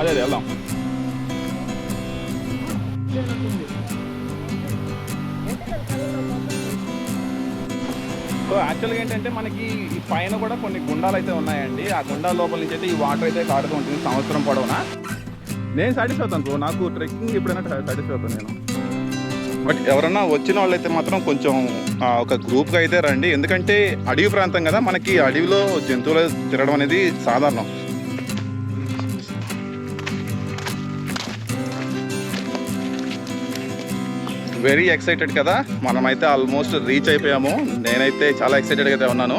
అదే అదే వెళ్దాం. సో యాక్చువల్గా ఏంటంటే మనకి ఈ పైన కూడా కొన్ని గుండాలు అయితే ఉన్నాయండి. ఆ గుండాల లోపల నుంచి అయితే ఈ వాటర్ అయితే కారుతూ ఉంటుంది సంవత్సరం పొడవునా. నేను సాటిస్ఫై అవుతాను బ్రో. నాకు ట్రెక్కింగ్ ఎప్పుడైనా సాటిస్ఫై అవుతాను నేను. బట్ ఎవరన్నా వచ్చిన వాళ్ళైతే మాత్రం కొంచెం ఒక గ్రూప్గా అయితే రండి. ఎందుకంటే అడవి ప్రాంతం కదా మనకి అడవిలో జంతువులు తిరగడం అనేది సాధారణం. వెరీ ఎక్సైటెడ్ కదా. మనమైతే ఆల్మోస్ట్ రీచ్ అయిపోయాము. నేనైతే చాలా ఎక్సైటెడ్ అయితే ఉన్నాను.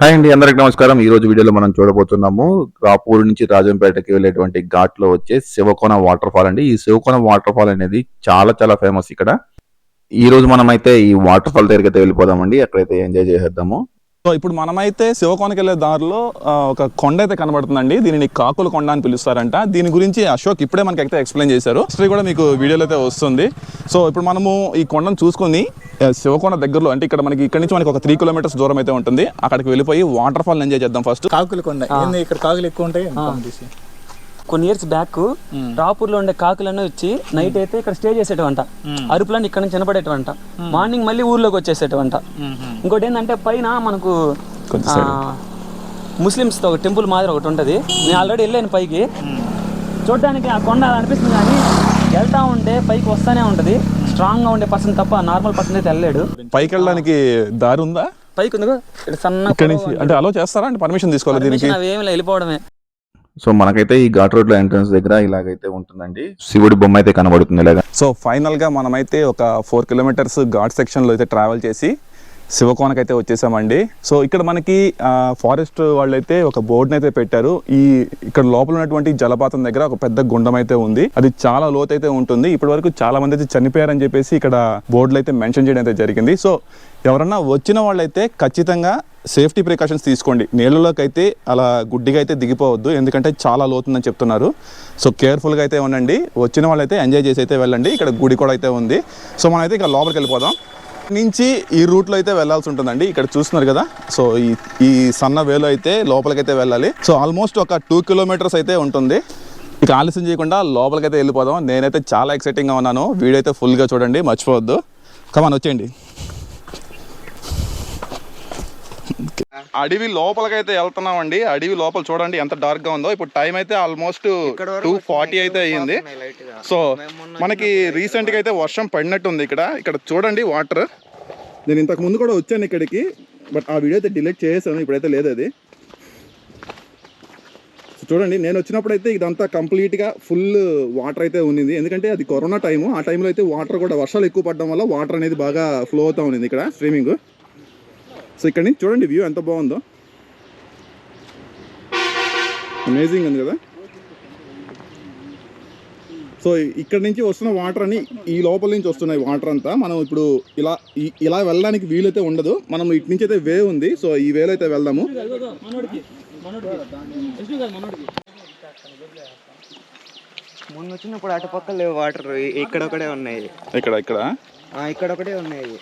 హాయ్ అండి అందరికి నమస్కారం. ఈ రోజు వీడియోలో మనం చూడబోతున్నాము రాపూర్ నుంచి రాజంపేటకి వెళ్ళేటువంటి ఘాట్లో వచ్చే శివకోన వాటర్ ఫాల్ అండి. ఈ శివకోన వాటర్ ఫాల్ అనేది చాలా చాలా ఫేమస్ ఇక్కడ. ఈ రోజు మనం అయితే ఈ వాటర్ ఫాల్ దగ్గరికి అయితే వెళ్ళిపోదామండి. అక్కడైతే ఎంజాయ్ చేసేద్దాము. సో ఇప్పుడు మనమైతే శివకోనకి వెళ్ళే దారిలో ఒక కొండ అయితే కనబడుతుందండి. దీనిని కాకుల కొండ అని పిలుస్తారంట. దీని గురించి అశోక్ ఇప్పుడే మనకి అయితే ఎక్స్ప్లెయిన్ చేశారు. హిస్టరీ కూడా మీకు వీడియోలో అయితే వస్తుంది. సో ఇప్పుడు మనము ఈ కొండను చూసుకొని శివకోన దగ్గరలో అంటే ఇక్కడ మనకి ఇక్కడ నుంచి మనకి ఒక త్రీ కిలోమీటర్స్ దూరం అయితే ఉంటుంది. అక్కడికి వెళ్ళిపోయి వాటర్ ఫాల్ ఎంజాయ్ చేద్దాం ఫస్ట్ కాకులు కొండ. ఇక్కడ కాకులు ఎక్కువ ఉంటాయి? కొన్ని ఇయర్స్ బ్యాక్ రాపూర్లో ఉండే కాకులన్నీ వచ్చి నైట్ అయితే ఇక్కడ స్టే చేసేటవంట. అరుపులన్నీ ఇక్కడ నుంచి వినపడేటవంట. మార్నింగ్ మళ్ళీ ఊర్లోకి వచ్చేసేటవంట. ఇంకోటి ఏంటంటే పైన మనకు కొంచెం ముస్లిమ్స్ ఒక టెంపుల్ మాదిరి ఒకటి ఉంటది. నేను ఆల్రెడీ వెళ్ళాను పైకి. చూడడానికి ఆ కొండ అలా అనిపిస్తుంది కానీ వెళ్తా ఉంటే పైకి వస్తానే ఉంటది. స్ట్రాంగ్గా ఉండే పర్సన్ తప్ప నార్మల్ పర్సన్ అయితే వెళ్ళలేడు. పైకి వెళ్ళడానికి దారి ఉందా? పైకి ఉంది ఇక్కడ సన్న అంటే అలో చేస్తారా? అంటే పర్మిషన్ తీసుకోవాలి దీనికి? Permission అవి ఏమి లేదు, వెళ్ళిపోవడమే. సో మనకైతే ఈ ఘాట్ రోడ్లో ఎంట్రన్స్ దగ్గర ఇలాగైతే ఉంటుందండి. శివుడి బొమ్మ అయితే కనబడుతుంది ఇలాగా. సో ఫైనల్గా మనమైతే ఒక ఫోర్ కిలోమీటర్స్ ఘాట్ సెక్షన్లో అయితే ట్రావెల్ చేసి శివకోనకి అయితే వచ్చేసామండి. సో ఇక్కడ మనకి ఫారెస్ట్ వాళ్ళు అయితే ఒక బోర్డుని అయితే పెట్టారు. ఈ ఇక్కడ లోపల ఉన్నటువంటి జలపాతం దగ్గర ఒక పెద్ద గుండం అయితే ఉంది. అది చాలా లోతు అయితే ఉంటుంది. ఇప్పటి వరకు చాలా మంది అయితే చనిపోయారని చెప్పేసి ఇక్కడ బోర్డులు అయితే మెన్షన్ చేయడం అయితే జరిగింది. సో ఎవరన్నా వచ్చిన వాళ్ళైతే ఖచ్చితంగా సేఫ్టీ ప్రికాషన్స్ తీసుకోండి. నీళ్ళలోకి అయితే అలా గుడ్డిగా అయితే దిగిపోవద్దు. ఎందుకంటే చాలా లోతుందని చెప్తున్నారు. సో కేర్ఫుల్గా అయితే ఉండండి. వచ్చిన వాళ్ళైతే ఎంజాయ్ చేసి అయితే వెళ్ళండి. ఇక్కడ గుడి కూడా అయితే ఉంది. సో మనం అయితే ఇక్కడ లోపలికి వెళ్ళిపోదాం. నుంచి ఈ రూట్లో అయితే వెళ్ళాల్సి ఉంటుందండి. ఇక్కడ చూస్తున్నారు కదా? సో ఈ ఈ సన్న వేలో అయితే లోపలికైతే వెళ్ళాలి. సో ఆల్మోస్ట్ ఒక టూ కిలోమీటర్స్ అయితే ఉంటుంది. ఇక ఆలస్యం చేయకుండా లోపలికైతే వెళ్ళిపోదాం. నేనైతే చాలా ఎక్సైటింగ్గా ఉన్నాను. వీడియో అయితే ఫుల్గా చూడండి మర్చిపోవద్దు. కమాన్ వచ్చేయండి. అడవి లోపలికైతే వెళ్తున్నామండి. అడవి లోపల చూడండి ఎంత డార్క్గా ఉందో. ఇప్పుడు టైం అయితే ఆల్మోస్ట్ టూ ఫార్టీ అయితే అయ్యింది సో మనకి రీసెంట్గా అయితే వర్షం పడినట్టు ఉంది ఇక్కడ. ఇక్కడ చూడండి వాటర్ నేను ఇంతకు ముందు కూడా వచ్చాను ఇక్కడికి బట్ ఆ వీడియో అయితే డిలీట్ చేసాను ఇప్పుడైతే లేదు అది. చూడండి నేను వచ్చినప్పుడు అయితే ఇదంతా కంప్లీట్గా ఫుల్ వాటర్ అయితే ఉన్నింది. ఎందుకంటే అది కరోనా టైము ఆ టైంలో అయితే వాటర్ కూడా వర్షాలు ఎక్కువ పడడం వల్ల వాటర్ అనేది బాగా ఫ్లో అవుతా ఉన్నింది ఇక్కడ స్ట్రీమింగ్ సో ఇక్కడ నుంచి చూడండి వ్యూ ఎంత బాగుందో. అమేజింగ్ ఉంది కదా? సో ఇక్కడ నుంచి వస్తున్న వాటర్ అని ఈ లోపల నుంచి వస్తున్నాయి వాటర్ అంతా. మనం ఇప్పుడు ఇలా ఇలా వెళ్ళడానికి వీలైతే ఉండదు. మనం ఇటు నుంచి అయితే వే ఉంది. సో ఈ వేలో అయితే వెళ్దాము. మొన్న వచ్చినప్పుడు అటు పక్క లేవు వాటర్ ఇక్కడ ఒకటే ఉన్నాయి. ఇక్కడ ఇక్కడ ఇక్కడ ఒకటే ఉన్నాయి.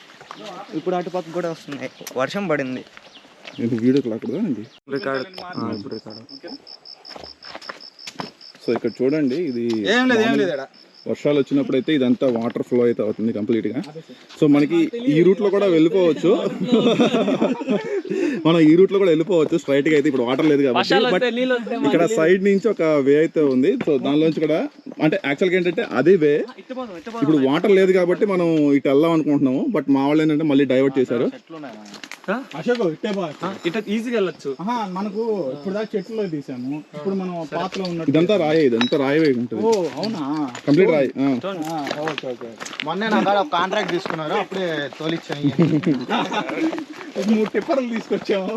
ఇప్పుడు అటు పక్క కూడా వస్తున్నాయి. వర్షం పడింది. ఇది వీడియో లాక్కదా అండి? రికార్డ్. ఇప్పుడు రికార్డ్. సో ఇక్కడ చూడండి ఇది ఏం లేదు ఏం లేదు. వర్షాలు వచ్చినప్పుడు అయితే ఇదంతా వాటర్ ఫ్లో అయితే అవుతుంది కంప్లీట్గా సో మనకి ఈ రూట్లో కూడా వెళ్ళిపోవచ్చు. మనం ఈ రూట్లో కూడా వెళ్ళిపోవచ్చు. స్ట్రైట్గా అయితే ఇప్పుడు వాటర్ లేదు కాబట్టి. బట్ ఇక్కడ సైడ్ నుంచి ఒక వే అయితే ఉంది. సో దానిలోంచి కూడా అంటే యాక్చువల్గా ఏంటంటే అదే వే. ఇప్పుడు వాటర్ లేదు కాబట్టి మనం ఇటు వెళ్దాం అనుకుంటున్నాము. బట్ మా వాళ్ళు ఏంటంటే మళ్ళీ డైవర్ట్ చేశారు. అశోక్ ఇట్టే బా ఇట్లా ఈజీగా వెళ్ళొచ్చు. మనకు ఇప్పుడు దాకా చెట్లు తీసాము. ఇప్పుడు మనం పాతలో ఉన్నట్టు ఇదంతా రాయే ఇదంతా రాయవే ఉంటుంది. ఓ అవునా? కంప్లీట్ రాయి ఓకే ఓకే. మొన్నే నా కాడ కాంట్రాక్ట్ తీసుకున్నారు అప్పుడే తోలిచ్చాను మూడు టిప్పర్లు తీసుకొచ్చాము.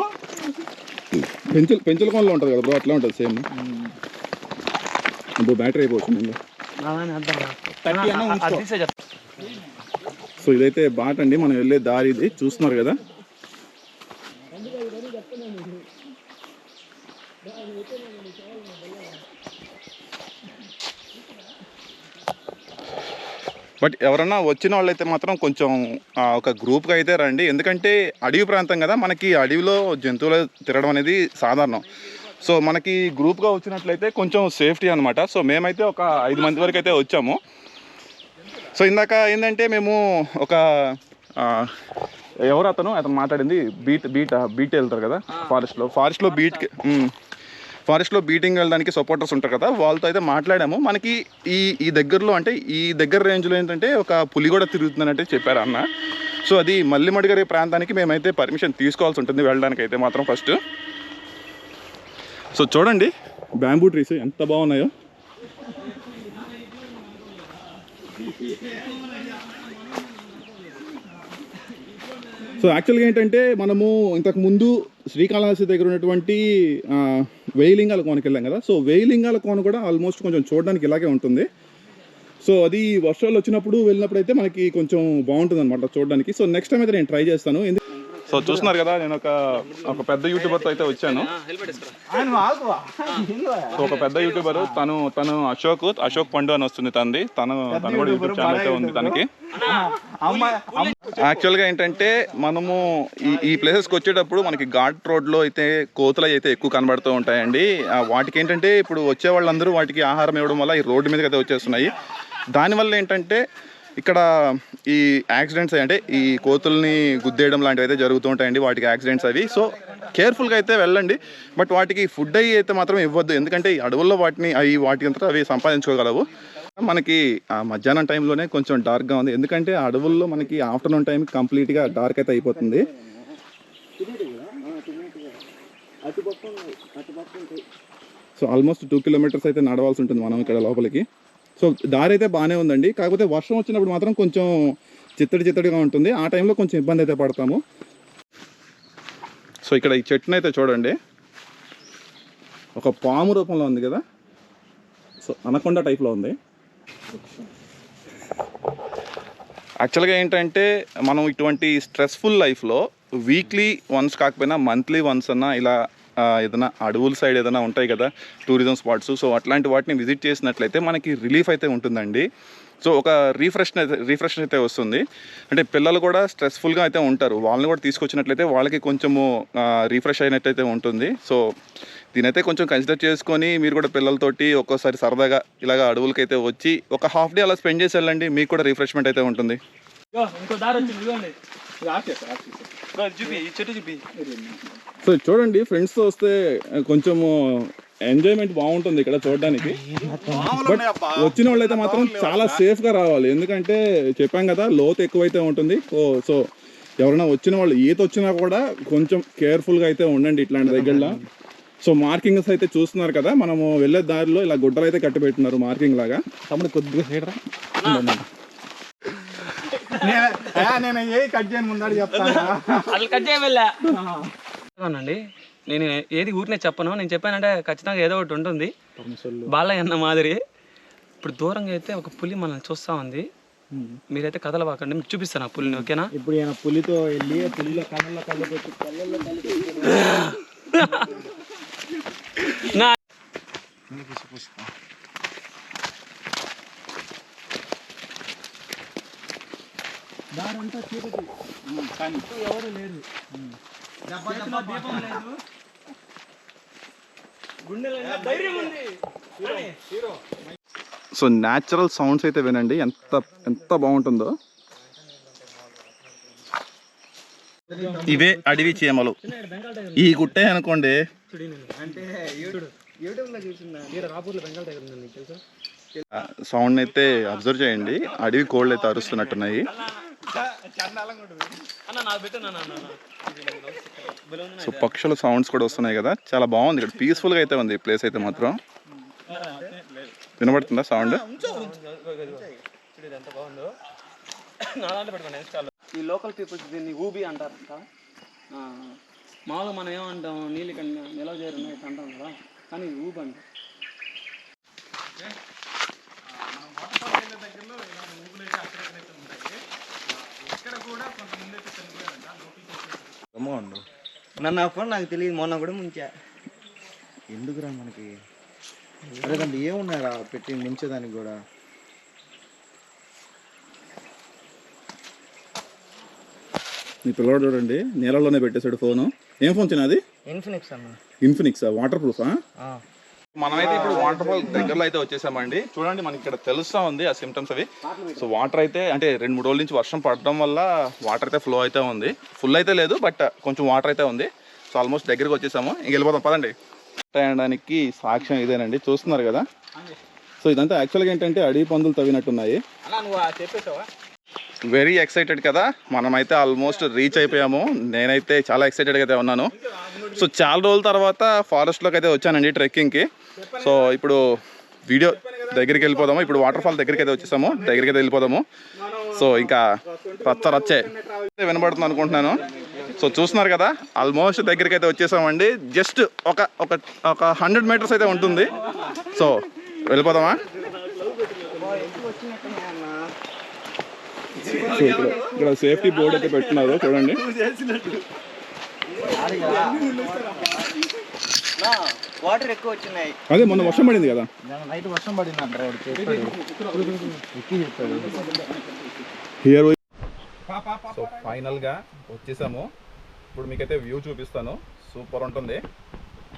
పెంచుల పెంచుల కొనలో ఉంటుంది కదా బ్రో అట్లా ఉంటుంది సేమ్. ఇప్పుడు బ్యాటరీ అయిపోతుంది సో ఇదైతే బాట్ అండి మనం వెళ్ళే దారి ఇది చూస్తున్నారు కదా. బట్ ఎవరన్నా వచ్చిన వాళ్ళైతే మాత్రం కొంచెం ఒక గ్రూప్గా అయితే రండి. ఎందుకంటే అడవి ప్రాంతం కదా మనకి అడవిలో జంతువులు తిరగడం అనేది సాధారణం. సో మనకి గ్రూప్గా వచ్చినట్లయితే కొంచెం సేఫ్టీ అనమాట సో మేమైతే ఒక ఐదు మంది వరకు అయితే వచ్చాము. సో ఇందాక ఏంటంటే మేము ఒక ఎవరు అతను అతను మాట్లాడింది బీట్ బీట్ బీట్ వెళ్తారు కదా ఫారెస్ట్లో. ఫారెస్ట్లో బీట్కి ఫారెస్ట్లో బీటింగ్ వెళ్ళడానికి సపోర్టర్స్ ఉంటారు కదా వాళ్ళతో అయితే మాట్లాడాము. మనకి ఈ ఈ దగ్గరలో అంటే ఈ దగ్గర రేంజ్లో ఏంటంటే ఒక పులి కూడా తిరుగుతుందని చెప్పారు అన్న. సో అది మల్లిమడిగరి ప్రాంతానికి మేమైతే పర్మిషన్ తీసుకోవాల్సి ఉంటుంది వెళ్ళడానికి అయితే మాత్రం ఫస్ట్ సో చూడండి బ్యాంబూ ట్రీస్ ఎంత బాగున్నాయో. సో యాక్చువల్గా ఏంటంటే మనము ఇంతకు ముందు శ్రీకాళహస్తి దగ్గర ఉన్నటువంటి ఆ, వేయిలింగాల కోనకి వెళ్ళాం కదా. సో వేయిలింగాల కోన కూడా ఆల్మోస్ట్ కొంచెం చూడడానికి ఇలాగే ఉంటుంది. సో అది వర్షాలు వచ్చినప్పుడు వెళ్ళినప్పుడు అయితే మనకి కొంచెం బాగుంటుంది అనమాట చూడడానికి. సో నెక్స్ట్ టైం అయితే నేను ట్రై చేస్తాను. సో చూస్తున్నారు కదా నేను ఒక ఒక పెద్ద యూట్యూబర్తో అయితే వచ్చాను. సో ఒక పెద్ద యూట్యూబర్ తను తను అశోక్ అశోక్ పండు అని వస్తుంది తనది. తను తను కూడా యూట్యూబ్ ఛానల్ అయితే ఉంది తనకి. యాక్చువల్గా ఏంటంటే మనము ఈ ఈ ప్లేసెస్కి వచ్చేటప్పుడు మనకి ఘాట్ రోడ్లో అయితే కోతులు అయితే ఎక్కువ కనబడుతూ ఉంటాయండి. వాటికి ఏంటంటే ఇప్పుడు వచ్చే వాళ్ళందరూ వాటికి ఆహారం ఇవ్వడం వల్ల ఈ రోడ్డు మీదకి అయితే వచ్చేస్తున్నాయి. దానివల్ల ఏంటంటే ఇక్కడ ఈ యాక్సిడెంట్స్ అంటే ఈ కోతుల్ని గుద్దేయడం లాంటివి అయితే జరుగుతూ ఉంటాయండి. వాటికి యాక్సిడెంట్స్ అవి. సో కేర్ఫుల్గా అయితే వెళ్ళండి. బట్ వాటికి ఫుడ్ అయ్యి అయితే మాత్రం ఇవ్వద్దు. ఎందుకంటే ఈ అడవుల్లో వాటిని అవి వాటి అంతా అవి సంపాదించుకోగలవు. మనకి ఆ మధ్యాహ్నం టైంలోనే కొంచెం డార్క్గా ఉంది. ఎందుకంటే అడవుల్లో మనకి ఆఫ్టర్నూన్ టైం కంప్లీట్గా డార్క్ అయితే అయిపోతుంది. సో ఆల్మోస్ట్ టూ కిలోమీటర్స్ అయితే నడవాల్సి ఉంటుంది మనం ఇక్కడ లోపలికి. సో దారి అయితే బాగానే ఉందండి. కాకపోతే వర్షం వచ్చినప్పుడు మాత్రం కొంచెం చిత్తడి చిత్తడిగా ఉంటుంది. ఆ టైంలో కొంచెం ఇబ్బంది అయితే పడతాము. సో ఇక్కడ ఈ చెట్టును అయితే చూడండి. ఒక పాము రూపంలో ఉంది కదా? సో అనకొండ టైప్లో ఉంది. యాక్చువల్గా ఏంటంటే మనం ఇటువంటి స్ట్రెస్ఫుల్ లైఫ్లో వీక్లీ వన్స్ కాకపోయినా మంత్లీ వన్స్ అన్నా ఇలా ఏదైనా అడవుల సైడ్ ఏదైనా ఉంటాయి కదా టూరిజం స్పాట్స్ సో అట్లాంటి వాటిని విజిట్ చేసినట్లయితే మనకి రిలీఫ్ అయితే ఉంటుందండి. సో ఒక రీఫ్రెష్ రీఫ్రెష్ అయితే వస్తుంది. అంటే పిల్లలు కూడా స్ట్రెస్ఫుల్గా అయితే ఉంటారు. వాళ్ళని కూడా తీసుకొచ్చినట్లయితే వాళ్ళకి కొంచెము రీఫ్రెష్ అయినట్టయితే ఉంటుంది. సో దీనైతే కొంచెం కన్సిడర్ చేసుకొని మీరు కూడా పిల్లలతోటి ఒక్కోసారి సరదాగా ఇలాగ అడవులకి అయితే వచ్చి ఒక హాఫ్ డే అలా స్పెండ్ చేసి వెళ్ళండి. మీకు కూడా రిఫ్రెష్మెంట్ అయితే ఉంటుంది. ఇంకో దారి వచ్చింది చూపి చెట్టు చూపి. సో చూడండి ఫ్రెండ్స్తో వస్తే కొంచెము ఎంజాయ్మెంట్ బాగుంటుంది ఇక్కడ చూడడానికి. బట్ వచ్చిన వాళ్ళైతే మాత్రం చాలా సేఫ్గా రావాలి. ఎందుకంటే చెప్పాం కదా లోతు ఎక్కువైతే ఉంటుంది. సో సో ఎవరైనా వచ్చిన వాళ్ళు ఈత వచ్చినా కూడా కొంచెం కేర్ఫుల్గా అయితే ఉండండి ఇట్లాంటి దగ్గరలో. సో మార్కింగ్స్ అయితే చూస్తున్నారు కదా మనము వెళ్ళే దారిలో ఇలా గుడ్డలు అయితే కట్టి పెట్టినారు మార్కింగ్ లాగా. తమ్ముడు కొద్దిగా నేను ఏ కట్ చేయను ముందడి చెప్తాను? కట్ అవునండి నేను ఏది ఊరినే చెప్పను. నేను చెప్పానంటే ఖచ్చితంగా ఏదో ఒకటి ఉంటుంది. బాలయ్య అన్న మాదిరి. ఇప్పుడు దూరంగా అయితే ఒక పులి మనల్ని చూస్తా ఉంది మీరైతే కదలవాకండి. మీకు చూపిస్తాను ఆ పులిని ఓకేనా? ఇప్పుడు ఈయన పులితో వెళ్ళి పులిలో కళ్ళల్లో కళ్ళల్లో నా దారంతా చీకటి. కానీ ఎవరు లేరు. ధైర్యం ఉంది. సో న్యాచురల్ సౌండ్స్ అయితే వినండి. ఎంత ఎంత బాగుంటుందో. ఇవే అడవి చీమలు. ఈ గుట్టే అనుకోండి. అంటే యూట్యూబ్ యూట్యూబ్లో చూసిందా రాపూర్లో బెంగాల్ దగ్గర ఉంది నీకు తెలుసా? సౌండ్ అయితే అబ్జర్వ్ చేయండి. అడవి కోళ్ళు అయితే అరుస్తున్నట్టున్నాయి. సో పక్షుల సౌండ్స్ కూడా వస్తున్నాయి కదా. చాలా బాగుంది. ఇక్కడ పీస్ఫుల్గా అయితే ఉంది. ప్లేస్ అయితే మాత్రం. వినబడుతుందా సౌండ్ ఈ లోకల్ పీపుల్స్ దీన్ని ఊబి అంటారు ఆ, మామూలుగా మనం ఏమంటాం? నీళ్ళు ఇక్కడ నిలవ చేయరు నైట్ అంటాం కదా. కానీ ఊబి అంట నన్ను ఆ ఫోన్ నాకు తెలియదు మొన్న కూడా ముంచా. ఎందుకురా మనకి? లేదంటే ఏమున్నారా పెట్టి ముంచేదానికి కూడా? మీ పిల్లవాడు చూడండి నీళ్ళలోనే పెట్టేశాడు ఫోను. ఏం ఫోన్ చిన్నది? ఇన్ఫినిక్స్ అన్న ఇన్ఫినిక్సా వాటర్ ప్రూఫా మనమైతే ఇప్పుడు వాటర్ ఫాల్ దగ్గరలో అయితే వచ్చేసామండి. చూడండి మనకి ఇక్కడ తెలుస్తా ఉంది ఆ సిమ్టమ్స్ అవి. సో వాటర్ అయితే అంటే రెండు మూడు రోజుల నుంచి వర్షం పడడం వల్ల వాటర్ అయితే ఫ్లో అయితే ఉంది. ఫుల్ అయితే లేదు బట్ కొంచెం వాటర్ అయితే ఉంది. సో ఆల్మోస్ట్ దగ్గరికి వచ్చేసాము. ఇంక వెళ్ళిపోతాం పదండి. అనడానికి సాక్ష్యం ఇదేనండి. చూస్తున్నారు కదా? సో ఇదంతా యాక్చువల్గా ఏంటంటే అడవి పందులు తవ్వినట్టున్నాయి. అన్నా నువ్వు చెప్పేసావా? వెరీ ఎక్సైటెడ్ కదా. మనమైతే ఆల్మోస్ట్ రీచ్ అయిపోయాము. నేనైతే చాలా ఎక్సైటెడ్గా అయితే ఉన్నాను. సో చాలా రోజుల తర్వాత ఫారెస్ట్లోకి అయితే వచ్చానండి ట్రెక్కింగ్కి సో ఇప్పుడు వీడియో దగ్గరికి వెళ్ళిపోదాము. ఇప్పుడు వాటర్ ఫాల్ దగ్గరికి అయితే వచ్చేసాము. దగ్గరికి అయితే వెళ్ళిపోదాము. సో ఇంకా రచ్చ రచ్చే వినబడుతుంది అనుకుంటున్నాను. సో చూస్తున్నారు కదా ఆల్మోస్ట్ దగ్గరికి అయితే వచ్చేసామండి. జస్ట్ ఒక ఒక ఒక హండ్రెడ్ మీటర్స్ అయితే ఉంటుంది. సో వెళ్ళిపోదామా? సో ఇక్కడ ఇక్కడ సేఫ్టీ బోర్డ్ అయితే పెట్టున్నారు చూడండి. వాటర్ ఎక్కువ వచ్చినాయి. అదే మొన్న వర్షం పడింది కదా. నైట్ వర్షం పడింది అంటారు చెప్పాడు. సో ఫైనల్గా వచ్చేసాము. ఇప్పుడు మీకైతే వ్యూ చూపిస్తాను. సూపర్ ఉంటుంది.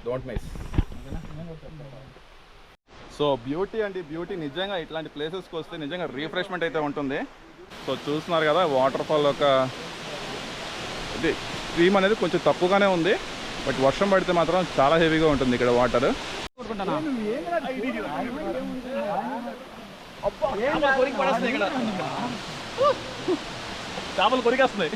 డోంట్ మిస్ సో బ్యూటీ అండి బ్యూటీ నిజంగా ఇట్లాంటి ప్లేసెస్కి వస్తే నిజంగా రీఫ్రెష్మెంట్ అయితే ఉంటుంది. సో చూస్తున్నారు కదా వాటర్ ఫాల్ ఒక ఇది స్ట్రీమ్ అనేది కొంచెం తక్కువగానే ఉంది బట్ వర్షం పడితే మాత్రం చాలా హెవీగా ఉంటుంది ఇక్కడ వాటర్ చేపలు కొరికేస్తున్నాయి.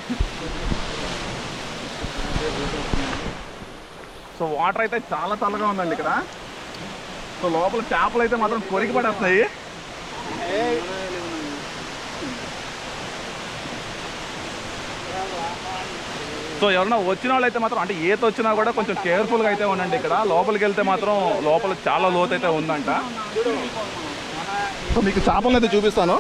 సో వాటర్ అయితే చాలా చల్లగా ఉందండి ఇక్కడ. సో లోపల చేపలు అయితే మాత్రం కొరికి పడేస్తున్నాయి. సో ఎవరైనా వచ్చిన వాళ్ళు అయితే మాత్రం అంటే ఈత వచ్చినా కూడా కొంచెం కేర్ఫుల్గా అయితే ఉండండి ఇక్కడ. లోపలికి వెళ్తే మాత్రం లోపల చాలా లోతు అయితే ఉందంట. సో మీకు చేపలను అయితే చూపిస్తాను.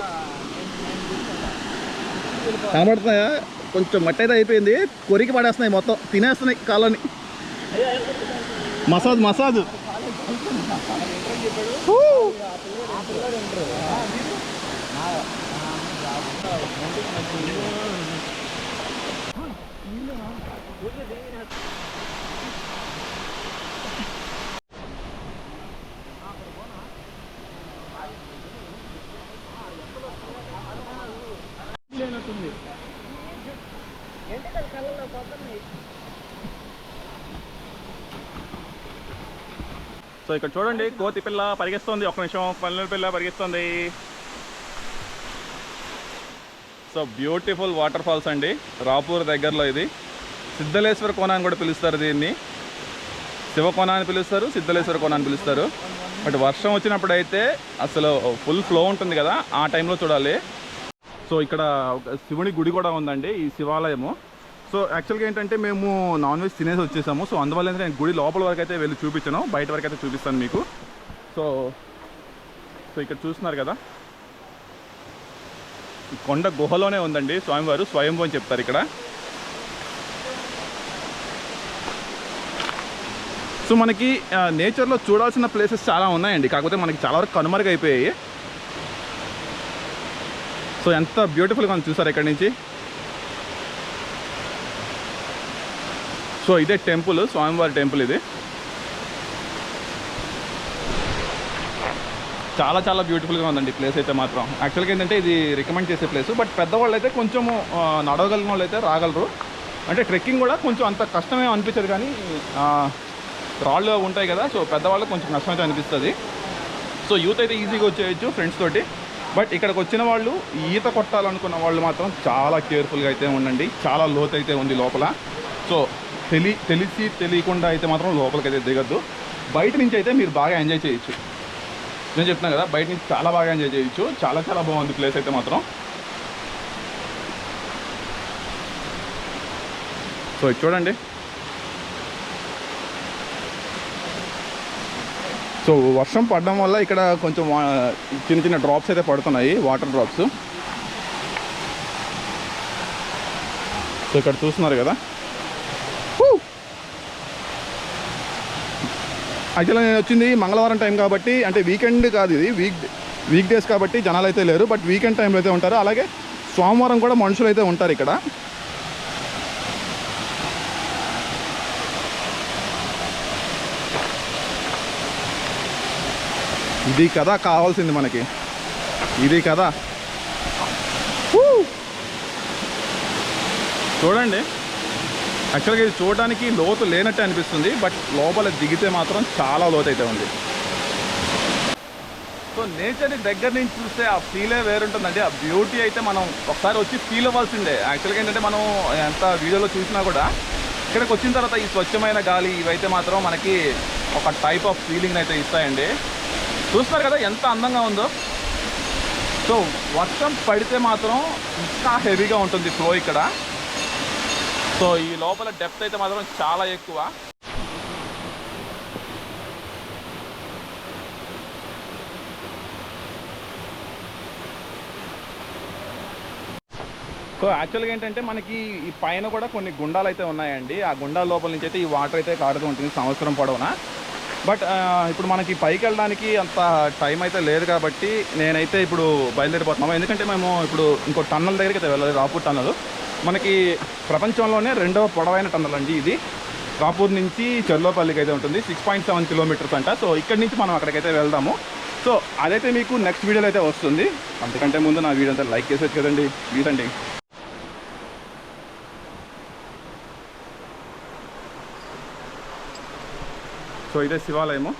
కనబడుతున్నాయా? కొంచెం మట్టి అయితే అయిపోయింది. కొరికి పడేస్తున్నాయి మొత్తం. తినేస్తున్నాయి కాలని మసాజ్ మసాజ్. సో ఇక్కడ చూడండి కోతి పిల్ల పరిగెస్తుంది ఒక నిమిషం పల్లెల పిల్ల పరిగెస్తుంది సో బ్యూటిఫుల్ వాటర్ ఫాల్స్ అండి. రాపూర్ దగ్గరలో ఇది. సిద్ధలేశ్వర కోన అని కూడా పిలుస్తారు దీన్ని. శివకోన అని పిలుస్తారు సిద్ధలేశ్వర కోన అని పిలుస్తారు. బట్ వర్షం వచ్చినప్పుడు అయితే అసలు ఫుల్ ఫ్లో ఉంటుంది కదా ఆ టైంలో చూడాలి. సో ఇక్కడ ఒక శివుని గుడి కూడా ఉందండి ఈ శివాలయము. సో యాక్చువల్గా ఏంటంటే మేము నాన్ వెజ్ తినేసి వచ్చేసాము. సో అందువల్ల ఏంటంటే నేను గుడి లోపల వరకు అయితే వెళ్ళి చూపించాను. బయట వరకు అయితే చూపిస్తాను మీకు. సో సో ఇక్కడ చూస్తున్నారు కదా? కొండ గుహలోనే ఉందండి స్వామివారు. స్వయంభూ అని చెప్తారు ఇక్కడ. సో మనకి నేచర్లో చూడాల్సిన ప్లేసెస్ చాలా ఉన్నాయండి. కాకపోతే మనకి చాలా వరకు కనుమరుగైపోయాయి. సో ఎంత బ్యూటిఫుల్గా ఉంది చూసారు ఇక్కడ నుంచి? సో ఇదే టెంపుల్ స్వామివారి టెంపుల్ ఇది. చాలా చాలా బ్యూటిఫుల్గా ఉందండి ప్లేస్ అయితే మాత్రం. యాక్చువల్గా ఏంటంటే ఇది రికమెండ్ చేసే ప్లేస్ బట్ పెద్దవాళ్ళు అయితే కొంచెం నడవగలిగిన వాళ్ళు అయితే రాగలరు. అంటే ట్రెక్కింగ్ కూడా కొంచెం అంత కష్టమే అనిపించదు కానీ రాళ్ళు ఉంటాయి కదా సో పెద్దవాళ్ళకి కొంచెం కష్టమైతే అయితే అనిపిస్తుంది. సో యూత్ అయితే ఈజీగా వచ్చేయచ్చు ఫ్రెండ్స్ తోటి. బట్ ఇక్కడికి వచ్చిన వాళ్ళు ఈత కొట్టాలనుకున్న వాళ్ళు మాత్రం చాలా కేర్ఫుల్గా అయితే ఉండండి. చాలా లోతు అయితే ఉంది లోపల. తెలి తెలిసి తెలియకుండా అయితే మాత్రం లోపలికి అయితే దిగద్దు. బయట నుంచి అయితే మీరు బాగా ఎంజాయ్ చేయొచ్చు. నేను చెప్తున్నాను కదా బయట నుంచి చాలా బాగా ఎంజాయ్ చేయొచ్చు. చాలా చాలా బాగుంది ప్లేస్ అయితే మాత్రం. సో చూడండి. సో వర్షం పడడం వల్ల ఇక్కడ కొంచెం చిన్న చిన్న డ్రాప్స్ అయితే పడుతున్నాయి. వాటర్ డ్రాప్స్ సో ఇక్కడ చూస్తున్నారు కదా. యాక్చువల్గా నేను వచ్చింది మంగళవారం టైం కాబట్టి అంటే వీకెండ్ కాదు ఇది వీక్ వీక్ డేస్ కాబట్టి జనాలు అయితే లేరు బట్ వీకెండ్ టైంలో అయితే ఉంటారు. అలాగే సోమవారం కూడా మనుషులు అయితే ఉంటారు ఇక్కడ. ఇది కదా కావాల్సింది మనకి. ఇది కదా. చూడండి. యాక్చువల్గా ఇది చూడడానికి లోతు లేనట్టే అనిపిస్తుంది బట్ లోపల దిగితే మాత్రం చాలా లోతు అయితే ఉంది. సో నేచర్ని దగ్గర నుంచి చూస్తే ఆ ఫీలే వేరుంటుందండి. ఆ బ్యూటీ అయితే మనం ఒకసారి వచ్చి ఫీల్ అవ్వాల్సిందే. యాక్చువల్గా ఏంటంటే మనం ఎంత వీడియోలో చూసినా కూడా ఇక్కడికి వచ్చిన తర్వాత ఈ స్వచ్ఛమైన గాలి ఇవైతే మాత్రం మనకి ఒక టైప్ ఆఫ్ ఫీలింగ్ అయితే ఇస్తాయండి. చూస్తున్నారు కదా ఎంత అందంగా ఉందో? సో వర్షం పడితే మాత్రం ఇంకా హెవీగా ఉంటుంది ఫ్లో ఇక్కడ. సో ఈ లోపల డెప్త్ అయితే మాత్రం చాలా ఎక్కువ. సో యాక్చువల్గా ఏంటంటే మనకి ఈ పైన కూడా కొన్ని గుండాలు అయితే ఉన్నాయండి. ఆ గుండాల లోపల నుంచి అయితే ఈ వాటర్ అయితే కారుతూ ఉంటుంది సంవత్సరం పొడవునా. బట్ ఇప్పుడు మనకి పైకి వెళ్ళడానికి అంత టైం అయితే లేదు కాబట్టి నేనైతే ఇప్పుడు బయలుదేరిపోతున్నాము. ఎందుకంటే మేము ఇప్పుడు ఇంకో టన్నల్ దగ్గరికి అయితే వెళ్ళాలి రాపూర్ టన్నల్. మనకి ప్రపంచంలోనే రెండవ పొడవైన టన్నల్ అండి ఇది. రాపూర్ నుంచి చెర్లోపల్లికి అయితే ఉంటుంది. సిక్స్ పాయింట్ సెవెన్ కిలోమీటర్స్ అంట. సో ఇక్కడి నుంచి మనం అక్కడికైతే వెళ్దాము. సో అదైతే మీకు నెక్స్ట్ వీడియోలో అయితే వస్తుంది. అంతకంటే ముందు నా వీడియో అంతా లైక్ చేసేది కదండి. ప్లీజ్ అండి. సో ఇదే శివాలయము.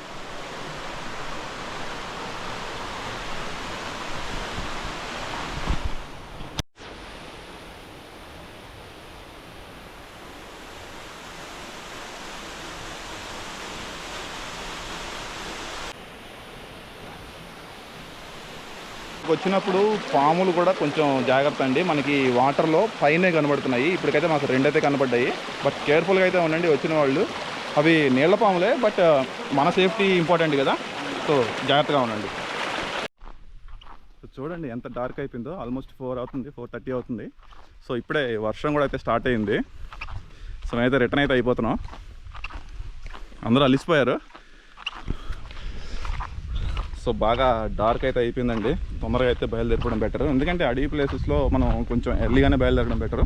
వచ్చినప్పుడు పాములు కూడా కొంచెం జాగ్రత్త అండి. మనకి వాటర్లో పైనే కనబడుతున్నాయి. ఇప్పటికైతే మాకు రెండైతే కనబడ్డాయి. బట్ కేర్ఫుల్గా అయితే ఉండండి వచ్చిన వాళ్ళు. అవి నీళ్ళ పాములే బట్ మన సేఫ్టీ ఇంపార్టెంట్ కదా. సో జాగ్రత్తగా ఉండండి. చూడండి ఎంత డార్క్ అయిపోయిందో. ఆల్మోస్ట్ ఫోర్ అవుతుంది ఫోర్ థర్టీ అవుతుంది. సో ఇప్పుడే వర్షం కూడా అయితే స్టార్ట్ అయింది. సో మేమైతే రిటర్న్ అయితే అయిపోతున్నాం. అందరూ అలిసిపోయారు. సో బాగా డార్క్ అయితే అయిపోయిందండి. తొందరగా అయితే బయలుదేరిపోవడం బెటర్ ఎందుకంటే అడవి ప్లేసెస్లో మనం కొంచెం ఎర్లీగానే బయలుదేరడం బెటర్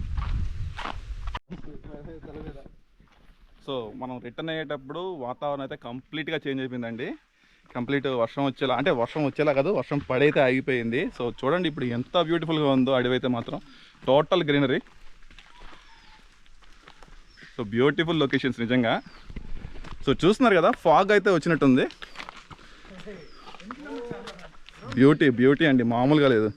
సో మనం రిటర్న్ అయ్యేటప్పుడు వాతావరణం అయితే కంప్లీట్గా చేంజ్ అయిపోయిందండి. కంప్లీట్ వర్షం వచ్చేలా అంటే వర్షం వచ్చేలా కాదు వర్షం పడైతే ఆగిపోయింది. సో చూడండి ఇప్పుడు ఎంత బ్యూటిఫుల్గా ఉందో అడవి అయితే మాత్రం. Total greenery so beautiful locations నిజంగా. సో చూస్తున్నారు కదా ఫాగ్ అయితే వచ్చినట్టుంది. బ్యూటీ బ్యూటీ అండి మామూలుగా లేదు.